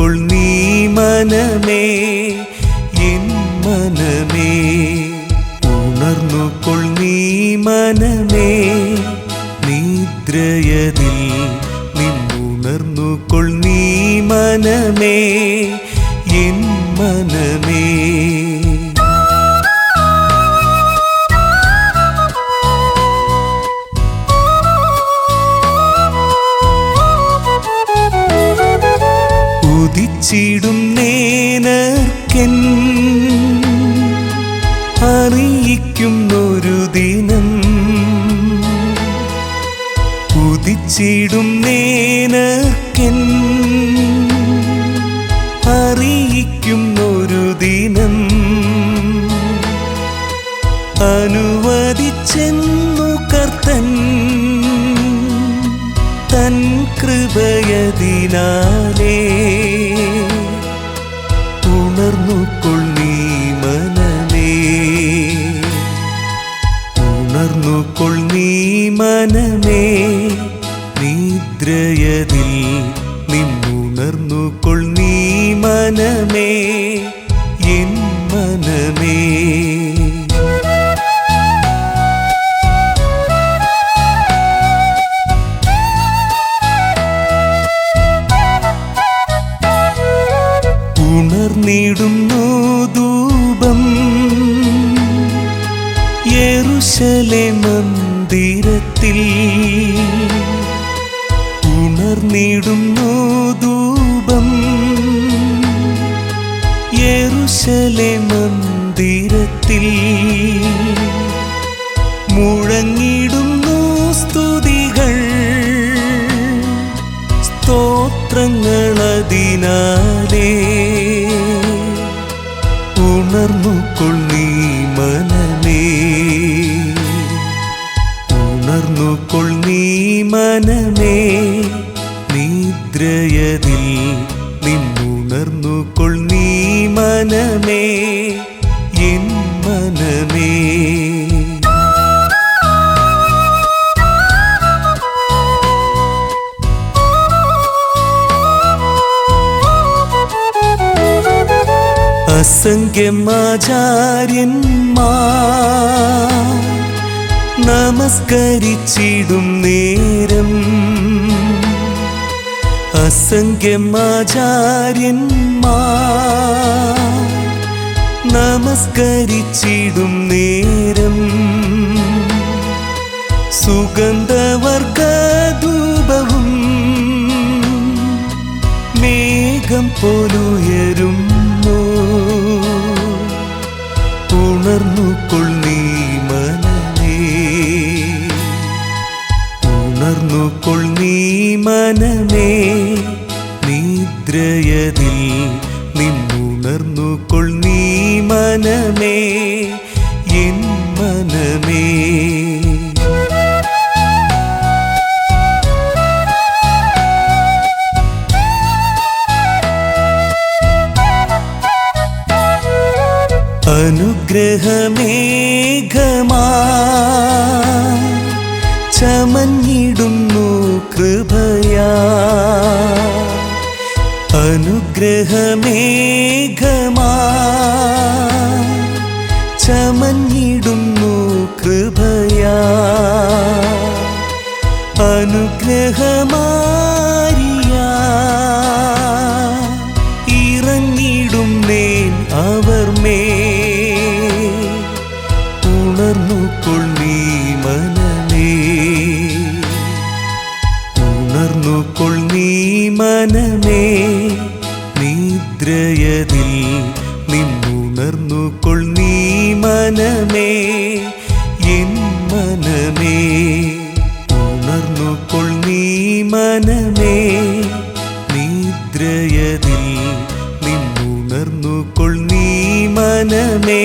നിന്നുണർന്നുകൊൾ നീ മനമേ എൻ മനമേ. ഉണർന്നു കൊൾ നീ മനമേ നിദ്രയതിൽ നിന്നുണർന്നുകൊൾ നീ മനമേ. ഉദിച്ചിടും നേനർക്കൻ. അറിയിക്കുന്നൊരു ദിനം കുതിച്ചിടും നേനർക്കൻ. അറിയിക്കുന്നൊരു ദിനം അനുവദിച്ചെന്നു കർത്തൻ. തൻ കൃപയതിനാലേ ഉണർന്നുകൊൾ നീ മനമേ നിദ്രയതിൽ നിന്നുണർന്നുകൊൾ നീ മനമേ എൻ മനമേ. ഉണർന്നിടുന്നു ധൂപം യെരുശലേ മന്ദിരത്തിൽ ഉണർന്നിടുന്നു ദൂപം യെരുശലേ മന്ദിരത്തിൽ മുഴങ്ങിടുന്നു സ്തുതികൾ. സ്തോത്രങ്ങളതിനാലേ നിദ്രയതിൽ നിന്നുണർന്നുകൊൾ നീ മനമേ എൻ മനമേ. അസംഖ്യമാചാര്യന്മാ നമസ്കരിച്ചിടും നേരം അസംഖ്യമാചാര്യന്മാർ നമസ്കരിച്ചിടും നേരം. സുഗന്ധവർഗധൂപവും മേഘം പോലുയരുന്നു. ഉണർന്നുകൊൾ നീ മനമേ ഉണർന്നുകൊൾ നീ മനമേ നിദ്രയതിൽ നിന്നുണർന്നുകൊൾ നീ മനമേ എൻ മനമേ. അനുഗ്രഹമേഘമാ ചമഞ്ഞിടുന്നു അനുഗ്രഹമേഘമാ. ചമഞ്ഞിടുന്നു കൃപയാ. അനുഗ്രഹമാരിയ. ഇറങ്ങിടും നേൻ അവർ മേ ഉണർന്നു കൊള്ളി മനമേ. ഉണർന്നു കൊള്ളി മനമേ. നിദ്രയതിൽ നിന്നുണർന്നുകൊൾ നീ മനമേ എൻ മനമേ. ഉണർന്നുകൊൾ നീ മനമേ നിദ്രയതിൽ നിന്നുണർന്നുകൊൾ നീ മനമേ.